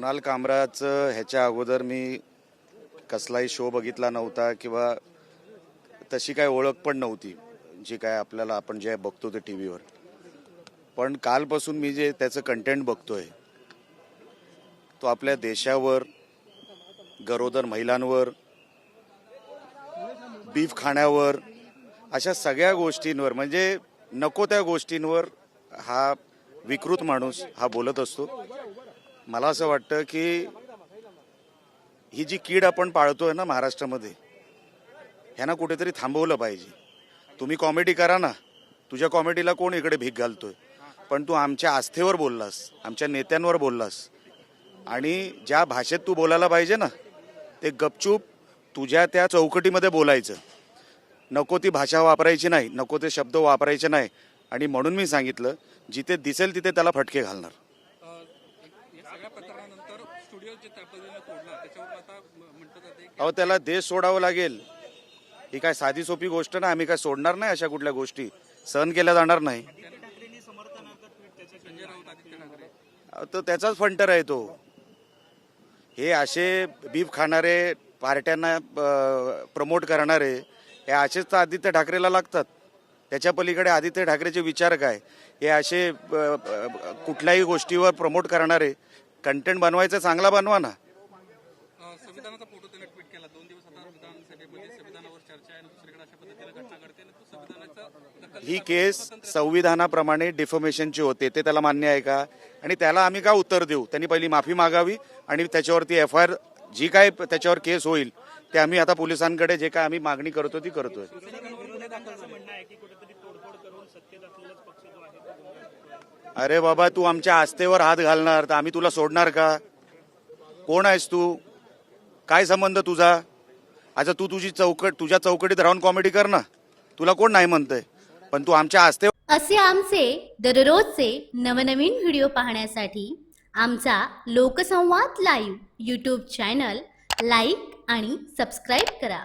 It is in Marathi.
कुणाल कामराचं ह्याच्या अगोदर मी कसलाही शो बघितला नव्हता किंवा तशी काय ओळख पण नव्हती जी काय आपल्याला आपण जे बघतो ते टी व्हीवर पण कालपासून मी जे त्याचं कंटेंट बघतोय तो आपल्या देशावर गरोदर महिलांवर बीफ खाण्यावर अशा सगळ्या गोष्टींवर म्हणजे नको त्या गोष्टींवर हा विकृत माणूस हा बोलत असतो. मला असं वाटतं की ही जी कीड आपण पाळतोय ना महाराष्ट्रामध्ये ह्यांना कुठेतरी थांबवलं पाहिजे. तुम्ही कॉमेडी करा ना. तुझ्या कॉमेडीला कोण इकडे भीक घालतोय? पण तू आमच्या आस्थेवर बोललास आमच्या नेत्यांवर बोललास. आणि ज्या भाषेत तू बोलायला पाहिजे ना ते गपचूप तुझ्या त्या चौकटीमध्ये बोलायचं. नको ती भाषा वापरायची नाही नको ते शब्द वापरायचे नाही. आणि म्हणून मी सांगितलं जिथे दिसेल तिथे त्याला फटके घालणार. प्रकरणानंतर स्टुडिओ जे त्या पद्धतीने तोडला. त्याच्यावर आता म- म्हटलं जाते की अहो त्याला देश सोडावं लागेल. ही काय साधी सोपी गोष्ट नाही आम्ही काय सोडणार नाही अशा कुठल्या गोष्टी. सहन केल्या जाणार नाही. संजय राऊत आदित्य ठाकरे. अहो, तो त्याचाच फंटर आहे तो. हे असे बीफ खाणारे पार्ट्यांना प्रमोट करणारे हे असेच तर आदित्य ठाकरेला लागतात. त्याच्या पलीकडे आदित्य ठाकरेचे विचार काय? हे असे कुठल्याही गोष्टीवर प्रमोट करणारे कंटेंट बनवायचं चांगला बनवा ना. अ, संविधानाचा फोटो त्याने ट्विट केला. दोन दिवस आता विधानसभेमध्ये संविधानावर चर्चा आहे आणि दुसरीकडे अशा पद्धतीने घटना घडते आणि तो संविधानाचा दखल ही केस संविधानाप्रमाणे डिफॉमेशनची होते ते त्याला मान्य आहे का? आणि त्याला आम्ही का उत्तर देऊ? त्यांनी पहिली माफी मागावी आणि त्याच्यावरती एफ आय आर जी काय त्याच्यावर केस होईल ते आम्ही आता पोलिसांकडे जे काय आम्ही मागणी करतो ती करतोय. अरे बाबा तू आमच्या आस्थेवर हात घालणार तर आम्ही तुला सोडणार का? कोण आहेस तू? काय संबंध तुझा? आता तू तुझी चौकट तुझ्या चौकटीत राहून कॉमेडी कर ना. तुला कोण नाही म्हणतंय? पण तू आमच्या आस्थेवर असे आमचे दररोजचे नवनवीन व्हिडिओ पाहण्यासाठी आमचा Loksanvad live YouTube channel like आणि सबस्क्राईब करा.